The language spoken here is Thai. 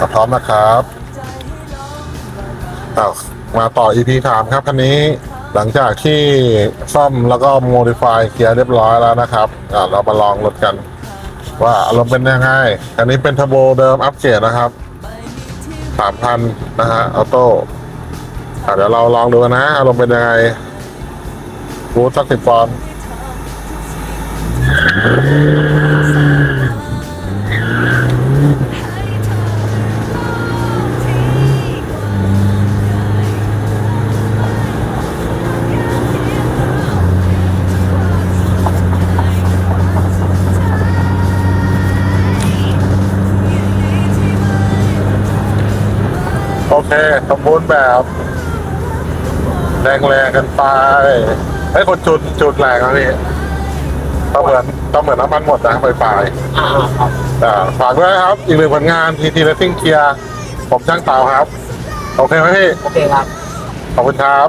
อะพร้อมนะครับอ้าวมาต่อ EP สามครับคันนี้หลังจากที่ซ่อมแล้วก็โมดิฟายเกียร์เรียบร้อยแล้วนะครับอะเรามาลองรถกัน ว่าอารมณ์เป็นยังไงคันนี้เป็นเทอร์โบเดิมอัปเกรดนะครับสามพันนะฮะออโต้เดี๋ยวเราลองดูนะอารมณ์เป็นยังไงรูทสักสิบปอน โอเคสมบูรณ์แบบ แรงแรงๆกันไปไอ้ยคนจุดจุดแรงนะพี่ต้องเหมือนต้องเหมือนน้ำมันหมดนะไปปลายอ่าครับๆอ่าฝากด้วยนะครับ อีกหนึ่งผลงาน TT Racing Gear ผมช่างเตาครับ โอเคไหมพี่ โอเคครับ ขอบคุณครับ